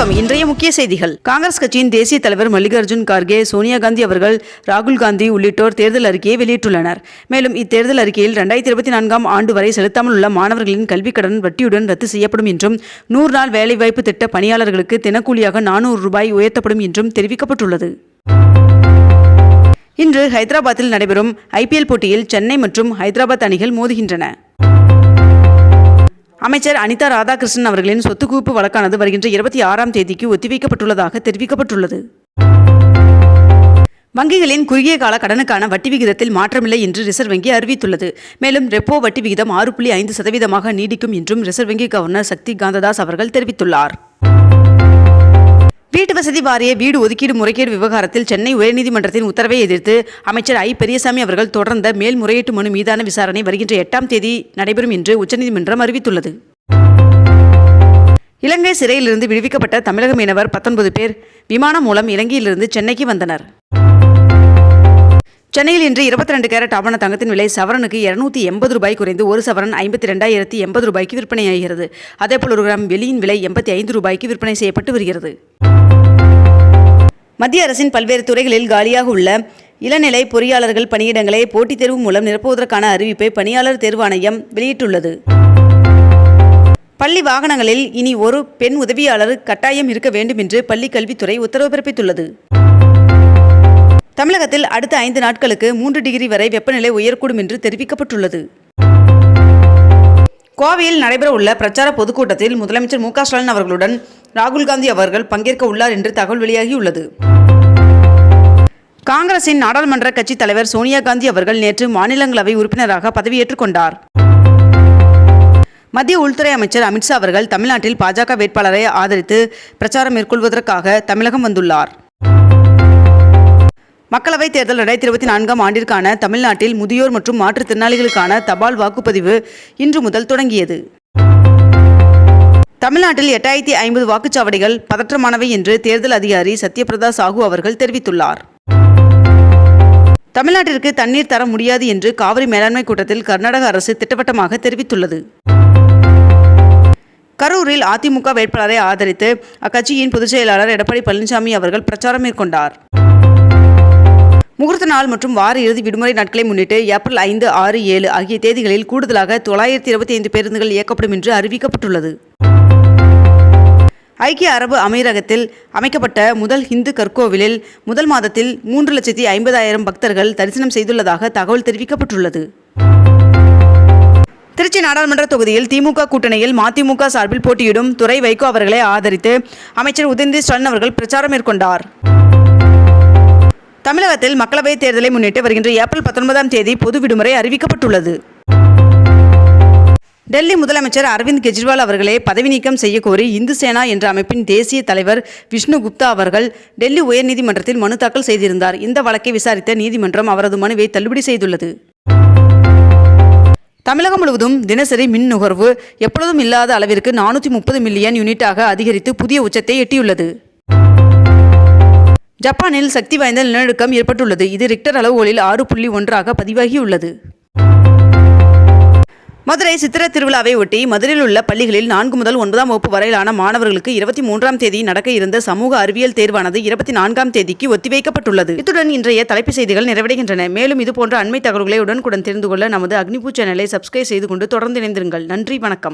வணக்கம். இன்றைய முக்கிய செய்திகள். காங்கிரஸ் கட்சியின் தேசிய தலைவர் மல்லிகார்ஜுன் கார்கே சோனியா காந்தி அவர்கள் ராகுல் காந்தி உள்ளிட்டோர் தேர்தல் அறிக்கையை வெளியிட்டுள்ளனர். மேலும் இத்தேர்தல் அறிக்கையில் இரண்டாயிரத்தி இருபத்தி நான்காம் ஆண்டு வரை செலுத்தாமல் உள்ள மாணவர்களின் கல்விக் கடன் வட்டியுடன் ரத்து செய்யப்படும் என்றும் நூறு நாள் வேலைவாய்ப்பு திட்ட பணியாளர்களுக்கு தினக்கூலியாக நானூறு ரூபாய் உயர்த்தப்படும் என்றும் தெரிவிக்கப்பட்டுள்ளது. இன்று ஹைதராபாத்தில் நடைபெறும் ஐபிஎல் போட்டியில் சென்னை மற்றும் ஹைதராபாத் அணிகள் மோதுகின்றன. அமைச்சர் அனிதா ராதாகிருஷ்ணன் அவர்களின் சொத்து குவிப்பு வழக்கானது வருகின்ற இருபத்தி ஆறாம் தேதிக்கு ஒத்திவைக்கப்பட்டுள்ளதாக தெரிவிக்கப்பட்டுள்ளது. வங்கிகளின் குறுகிய கால கடனுக்கான வட்டி விகிதத்தில் மாற்றமில்லை என்று ரிசர்வ் வங்கி அறிவித்துள்ளது. மேலும் ரெப்போ வட்டி விகிதம் ஆறு புள்ளி ஐந்து சதவீதமாக நீடிக்கும் என்றும் ரிசர்வ் வங்கி கவர்னர் சக்தி காந்ததாஸ் அவர்கள் தெரிவித்துள்ளார். வீட்டு வசதி வாரிய வீடு ஒதுக்கீடு முறைகேடு விவகாரத்தில் சென்னை உயர்நீதிமன்றத்தின் உத்தரவை எதிர்த்து அமைச்சர் ஐ. பெரியசாமி அவர்கள் தொடர்ந்த மேல்முறையீட்டு மனு மீதான விசாரணை வருகின்ற எட்டாம் தேதி நடைபெறும் என்று உச்சநீதிமன்றம் அறிவித்துள்ளது. இலங்கை சிறையிலிருந்து விடுவிக்கப்பட்ட தமிழக மீனவர் பத்தொன்பது பேர் விமானம் மூலம் இலங்கையிலிருந்து சென்னைக்கு வந்தனர். சென்னையில் இன்று இருபத்தி ரெண்டு கேரட் ஆவண தங்கத்தின் விலை சவரனுக்கு இருநூத்தி எண்பது ரூபாய் குறைந்து ஒரு சவரன் ஐம்பத்தி ரெண்டாயிரத்தி எண்பது ரூபாய்க்கு விற்பனையாகிறது. அதேபோல் ஒரு கிராம் வெளியின் விலை எண்பத்தி ஐந்து ரூபாய்க்கு விற்பனை செய்யப்பட்டு வருகிறது. மத்திய அரசின் பல்வேறு துறைகளில் காலியாக உள்ள இளநிலை பொறியாளர்கள் பணியிடங்களை போட்டித் தேர்வு மூலம் நிரப்புவதற்கான அறிவிப்பை பணியாளர் தேர்வாணையம் வெளியிட்டுள்ளது. பள்ளி வாகனங்களில் இனி ஒரு பெண் உதவியாளர் கட்டாயம் இருக்க வேண்டும் என்று பள்ளி கல்வித்துறை உத்தரவு பிறப்பித்துள்ளது. தமிழகத்தில் அடுத்த ஐந்து நாட்களுக்கு மூன்று டிகிரி வரை வெப்பநிலை உயரக்கூடும் என்று தெரிவிக்கப்பட்டுள்ளது. கோவையில் நடைபெறவுள்ள பிரச்சார பொதுக்கூட்டத்தில் முதலமைச்சர் மு க ஸ்டாலின் அவர்களுடன் ராகுல் காந்தி அவர்கள் பங்கேற்க உள்ளார் என்று தகவல் வெளியாகியுள்ளது. காங்கிரசின் நாடாளுமன்ற கட்சித் தலைவர் சோனியா காந்தி அவர்கள் நேற்று மாநிலங்களவை உறுப்பினராக பதவியேற்றுக் கொண்டார். மத்திய உள்துறை அமைச்சர் அமித்ஷா அவர்கள் தமிழ்நாட்டில் பாஜக வேட்பாளரை ஆதரித்து பிரச்சாரம் மேற்கொள்வதற்காக தமிழகம் வந்துள்ளார். மக்களவைத் தேர்தல் ரெண்டாயிரத்தி இருபத்தி நான்காம் ஆண்டிற்கான தமிழ்நாட்டில் முதியோர் மற்றும் மாற்றுத்திறனாளிகளுக்கான தபால் வாக்குப்பதிவு இன்று முதல் தொடங்கியது. தமிழ்நாட்டில் எட்டாயிரத்தி ஐம்பது வாக்குச்சாவடிகள் பதற்றமானவை என்று தேர்தல் அதிகாரி சத்யபிரதா சாஹூ அவர்கள் தெரிவித்துள்ளார். தமிழ்நாட்டிற்கு தண்ணீர் தர முடியாது என்று காவிரி மேலாண்மை கூட்டத்தில் கர்நாடக அரசு திட்டவட்டமாக தெரிவித்துள்ளது. கரூரில் அதிமுக வேட்பாளரை ஆதரித்து அக்கட்சியின் பொதுச் செயலாளர் எடப்பாடி பழனிசாமி அவர்கள் பிரச்சாரம் மேற்கொண்டார். முகூர்த்த நாள் மற்றும் வார இறுதி விடுமுறை நாட்களை முன்னிட்டு ஏப்ரல் ஐந்து ஆறு ஏழு ஆகிய தேதிகளில் கூடுதலாக தொள்ளாயிரத்தி இருபத்தி ஐந்து பேருந்துகள் இயக்கப்படும் என்று அறிவிக்கப்பட்டுள்ளது. ஐக்கிய அரபு அமீரகத்தில் அமைக்கப்பட்ட முதல் இந்து கற்கோவிலில் முதல் மாதத்தில் மூன்று லட்சத்தி ஐம்பதாயிரம் பக்தர்கள் தரிசனம் செய்துள்ளதாக தகவல் தெரிவிக்கப்பட்டுள்ளது. திருச்சி நாடாளுமன்ற தொகுதியில் திமுக கூட்டணியில் மதிமுக சார்பில் போட்டியிடும் துறை வைகோ அவர்களை ஆதரித்து அமைச்சர் உதயநிதி ஸ்டாலின் அவர்கள் பிரச்சாரம் மேற்கொண்டார். தமிழகத்தில் மக்களவைத் தேர்தலை முன்னிட்டு வருகின்ற ஏப்ரல் பத்தொன்பதாம் தேதி பொது விடுமுறை அறிவிக்கப்பட்டுள்ளது. டெல்லி முதலமைச்சர் அரவிந்த் கெஜ்ரிவால் அவர்களை பதவி நீக்கம் செய்யக்கோரி இந்து சேனா என்ற அமைப்பின் தேசிய தலைவர் விஷ்ணு குப்தா அவர்கள் டெல்லி உயர்நீதிமன்றத்தில் மனு தாக்கல் செய்திருந்தார். இந்த வழக்கை விசாரித்த நீதிமன்றம் அவரது மனுவை தள்ளுபடி செய்துள்ளது. தமிழகம் முழுவதும் தினசரி மின் நுகர்வு எப்பொழுதும் இல்லாத அளவிற்கு நானூற்றி முப்பது மில்லியன் யூனிட்டாக அதிகரித்து புதிய உச்சத்தை எட்டியுள்ளது. ஜப்பானில் சக்தி வாய்ந்த நிலநடுக்கம் ஏற்பட்டுள்ளது. இது ரிக்டர் அளவுகளில் ஆறு புள்ளி ஒன்றாக பதிவாகியுள்ளது. மதுரை சித்திர திருவிழாவை ஒட்டி மதுரையில் உள்ள பள்ளிகளில் நான்கு முதல் ஒன்பதாம் வகுப்பு வரையிலான மாணவர்களுக்கு இருபத்தி மூன்றாம் தேதி நடக்க இருந்த சமூக அறிவியல் தேர்வானது இருபத்தி நான்காம் தேதிக்கு ஒத்திவைக்கப்பட்டுள்ளது. இத்துடன் இன்றைய தலைப்புச் செய்திகள் நிறைவடைகின்றன. மேலும் இதுபோன்ற அண்மை தகவல்களை உடனுக்குடன் தெரிந்து கொள்ள நமது அக்னிபூ சேனலை சப்ஸ்கிரைப் செய்து கொண்டு தொடர்ந்து இணைந்திருங்கள். நன்றி வணக்கம்.